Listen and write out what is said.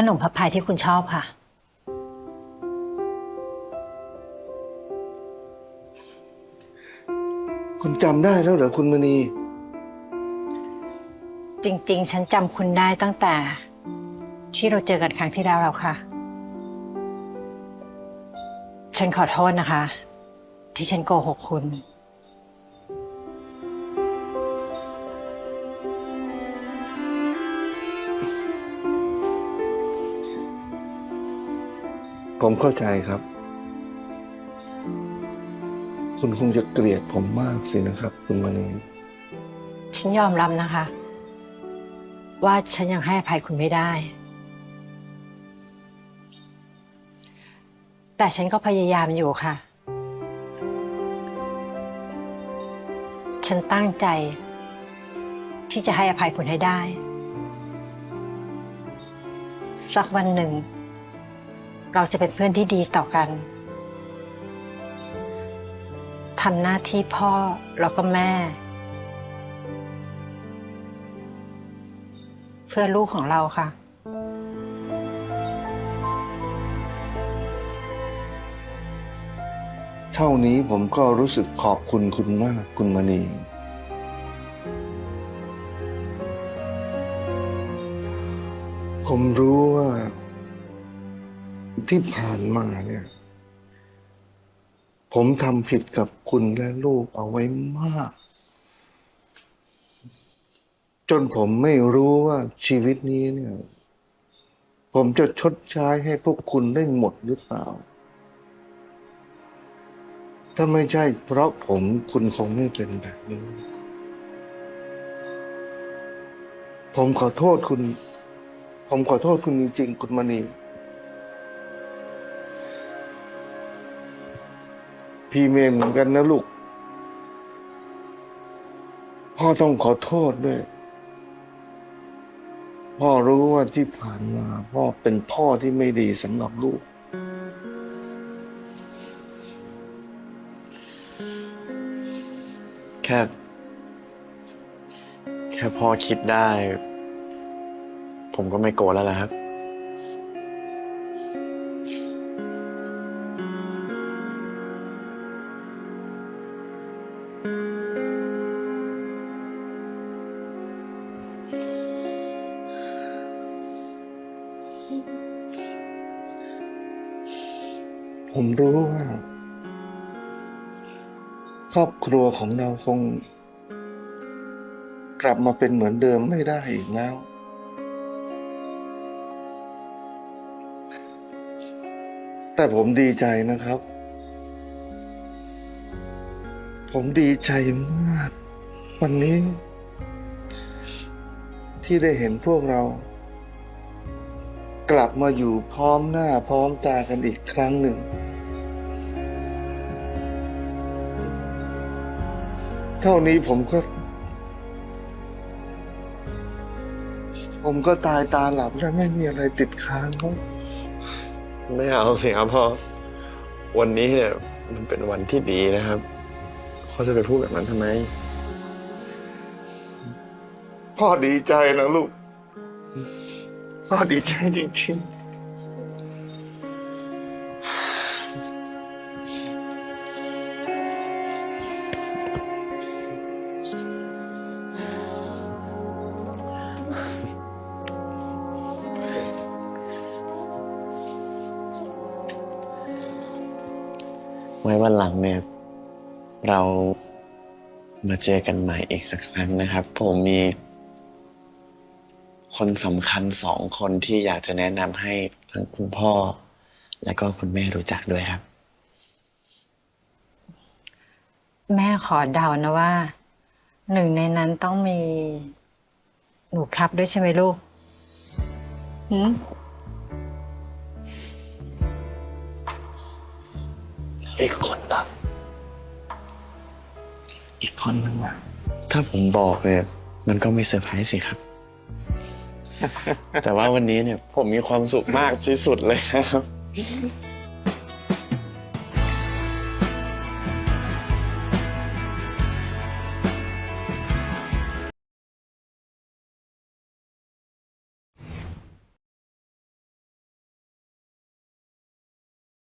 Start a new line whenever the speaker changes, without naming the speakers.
ขนมพับพายที่คุณชอบค่ะ
คุณจำได้แล้วเหรอคุณมณี
จริง ๆ ฉันจำคุณได้ตั้งแต่ ที่เราเจอกันครั้งที่แล้วแล้วค่ะ ฉันขอโทษนะคะ ที่ฉันโกหกคุณ
ผมเข้าใจครับ คุณคงจะเกลียดผมมากสินะครับ คุณมณี
ฉันยอมรับนะคะ ว่าฉันยังให้อภัยคุณไม่ได้ แต่ฉันก็พยายามอยู่ค่ะ ฉันตั้งใจ ที่จะให้อภัยคุณให้ได้ สักวันหนึ่ง เราจะเป็นเพื่อนที่ดีต่อกันทำหน้าที่พ่อแล้วก็แม่ เพื่อลูกของเราค่ะ
เท่านี้ผมก็รู้สึกขอบคุณคุณมากคุณมณีผมรู้ว่า ที่ผ่านมาเนี่ย ผมทำผิดกับคุณและลูกเอาไว้มาก จนผมไม่รู้ว่าชีวิตนี้เนี่ย ผมจะชดใช้ให้พวกคุณได้หมดหรือเปล่า ถ้าไม่ใช่เพราะผมคุณคงไม่เป็นแบบนี้ ผมขอโทษคุณ ผมขอโทษคุณจริงๆคุณมณี พี่เมย์เหมือนกันนะลูก พ่อต้องขอโทษด้วย พ่อรู้ว่าที่ผ่านมา พ่อเป็นพ่อที่ไม่ดีสำหรับลูก
แค่ แค่พ่อคิดได้ ผมก็ไม่โกรธแล้วล่ะครับ
ผมรู้ว่า ครอบครัวของเราคง กลับมาเป็นเหมือนเดิมไม่ได้อีกแล้ว แต่ผมดีใจนะครับ ผมดีใจมาก วันนี้ ที่ได้เห็นพวกเรา กลับมาอยู่พร้อมหน้าพร้อมตากันอีกครั้งหนึ่ง เท่านี้ผมก็ ผมก็ตายตาหลับแล้วไม่มีอะไรติดค้าง
ไม่เอาสิครับพ่อ วันนี้เนี่ย มันเป็นวันที่ดีนะครับ เขาจะไปพูดแบบนั้นทำไม
พ่อดีใจนะลูก พ่อดีใจจริงๆ
ไว้วันหลังเนี่ย เรามาเจอกันใหม่อีกสักครั้งนะครับ ผมมีคนสำคัญสองคนที่อยากจะแนะนำให้ทั้งคุณพ่อ และก็คุณแม่รู้จักด้วยครับ
แม่ขอเดานะว่า หนึ่งในนั้นต้องมีหนูครับด้วยใช่ไหมลูกหืม
อีกคนละ อีกคนนึงอะ
ถ้าผมบอกเนี่ยมันก็ไม่เซอร์ไพรส์สิครับ แต่ว่าวันนี้เนี่ยผมมีความสุขมากที่สุดเลยนะครับ